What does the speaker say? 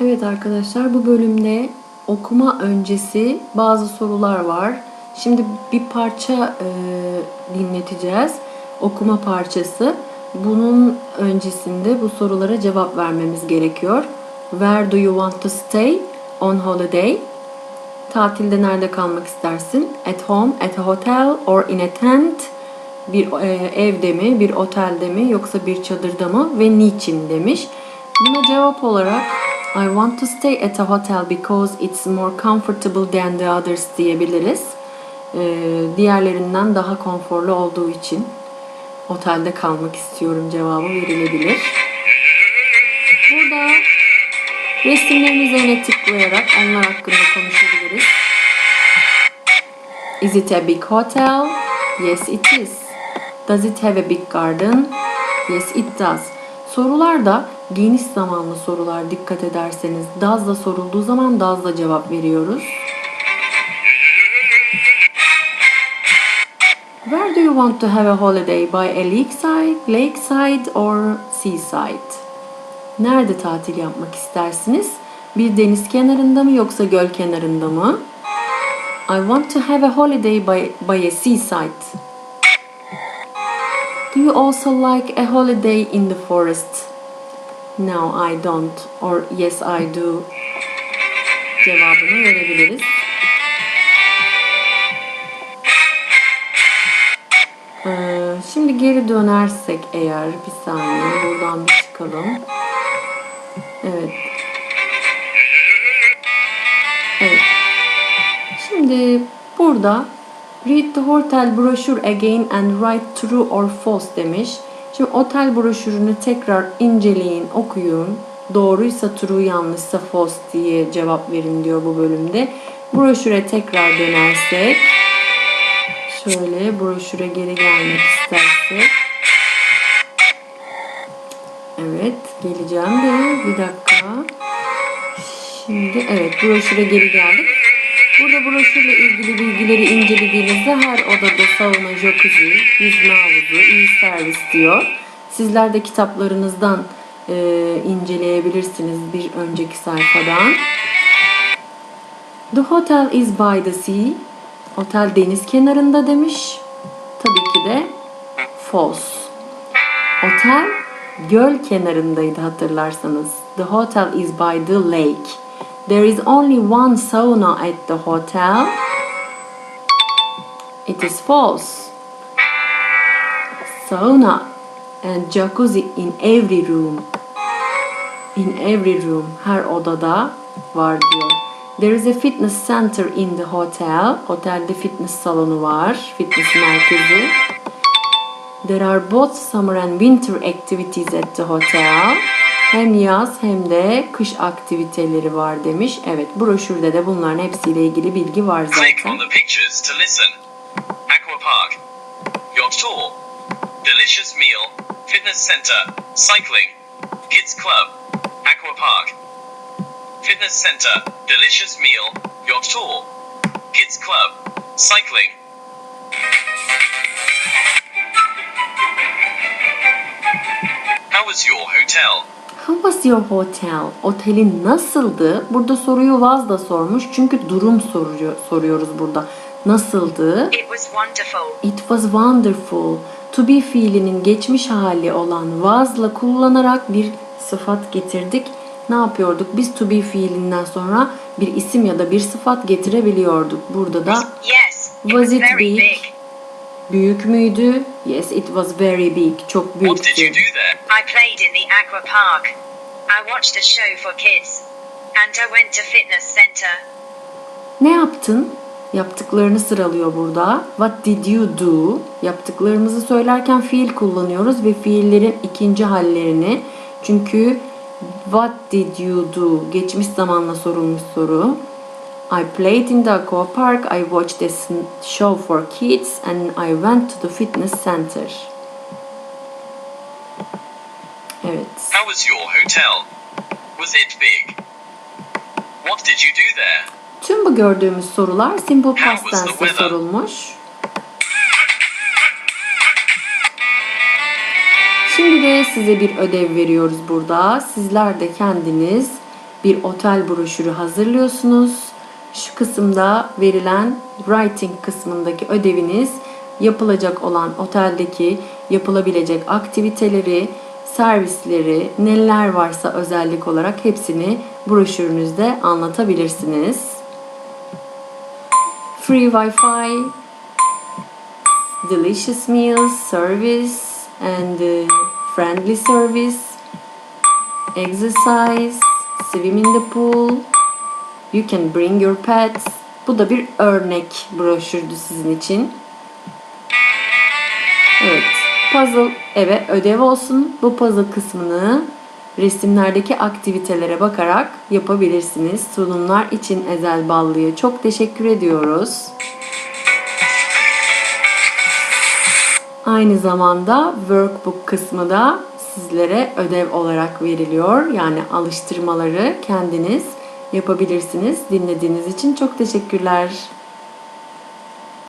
Evet arkadaşlar bu bölümde okuma öncesi bazı sorular var. Şimdi bir parça e, dinleteceğiz. Okuma parçası. Bunun öncesinde bu sorulara cevap vermemiz gerekiyor. Where do you want to stay on holiday? Tatilde nerede kalmak istersin? At home, at a hotel or in a tent? Bir e, evde mi, bir otelde mi yoksa bir çadırda mı ve niçin demiş. Buna cevap olarak I want to stay at a hotel because it's more comfortable than the others diyebiliriz. E, diğerlerinden daha konforlu olduğu için otelde kalmak istiyorum cevabı verilebilir. Burada resimlerin üzerine tıklayarak onlar hakkında konuşabiliriz. Is it a big hotel? Yes, it is. Does it have a big garden? Yes, it does. Sorularda geniş zamanlı sorular dikkat ederseniz does'la sorulduğu zaman does'la cevap veriyoruz. Where do you want to have a holiday? By a lakeside, lakeside or seaside? Nerede tatil yapmak istersiniz? Bir deniz kenarında mı yoksa göl kenarında mı? I want to have a holiday by, by a seaside. Do you also like a holiday in the forest? No, I don't. Or yes, I do. Cevabını verebiliriz. Ee, şimdi geri dönersek eğer bir saniye buradan bir çıkalım. Evet. Evet. Şimdi burada read the hotel brochure again and write true or false demiş. Şimdi otel broşürünü tekrar inceleyin, okuyun. Doğruysa true, yanlışsa false diye cevap verin diyor bu bölümde. Broşüre tekrar dönersek şöyle broşüre geri gelmek istersek Evet, geleceğim de bir dakika. Şimdi evet broşüre geri geldik. Burada broşürle ilgili bilgileri incelediğinizde her odada sauna, jacuzzi, yüzme havuzu, iyi servis diyor. Sizler de kitaplarınızdan e, inceleyebilirsiniz bir önceki sayfadan. The hotel is by the sea. Otel deniz kenarında demiş. Tabii ki de false. Otel göl kenarındaydı hatırlarsanız. The hotel is by the lake. There is only one sauna at the hotel. It is false. Sauna and jacuzzi in every room. In every room. Her odada var diyor. There is a fitness center in the hotel. Otelde fitness salonu var. Fitness merkezi. There are both summer and winter activities at the hotel. Hem yaz hem de kış aktiviteleri var demiş. Evet broşürde de bunların hepsiyle ilgili bilgi var zaten. the pictures. Aqua Park. Yacht Tour. Delicious Meal. Fitness Center. Cycling. Kids Club. Aqua Park. Fitness Center. Delicious Meal. Yacht Tour. Kids Club. Cycling. How was your hotel? How was your hotel? Otelin nasıldı? Burada soruyu was da sormuş. Çünkü durum soruyor, soruyoruz burada. Nasıldı? It was wonderful. It was wonderful. To be fiilinin geçmiş hali olan was'la kullanarak bir sıfat getirdik. Ne yapıyorduk? Biz to be fiilinden sonra bir isim ya da bir sıfat getirebiliyorduk. Burada da Yes, it Was it very big? big. Büyük müydü? Yes, it was very big. Çok What did you büyüktü. do there? I played in the aqua park. I watched a show for kids. And I went to fitness center. Ne yaptın? Yaptıklarını sıralıyor burada. What did you do? Yaptıklarımızı söylerken fiil kullanıyoruz ve fiillerin ikinci hallerini. Çünkü what did you do? Geçmiş zamanla sorulmuş soru. I played in the aqua park. I watched a s- show for kids and I went to the fitness center. Evet. How was your hotel? Was it big? What did you do there? Tüm bu gördüğümüz sorular simple past weather? sorulmuş. Şimdi de size bir ödev veriyoruz burada. Sizler de kendiniz bir otel broşürü hazırlıyorsunuz. Şu kısımda verilen writing kısmındaki ödeviniz yapılacak olan oteldeki yapılabilecek aktiviteleri, servisleri, neler varsa özellik olarak hepsini broşürünüzde anlatabilirsiniz. Free Wi-Fi, delicious meals, service and uh, friendly service, exercise, swim in the pool, you can bring your pets. Bu da bir örnek broşürdü sizin için. Evet, puzzle eve ödev olsun. Bu puzzle kısmını resimlerdeki aktivitelere bakarak yapabilirsiniz. Sunumlar için Ezel Ballı'ya çok teşekkür ediyoruz. Aynı zamanda workbook kısmı da sizlere ödev olarak veriliyor. Yani alıştırmaları kendiniz yapabilirsiniz. Dinlediğiniz için çok teşekkürler.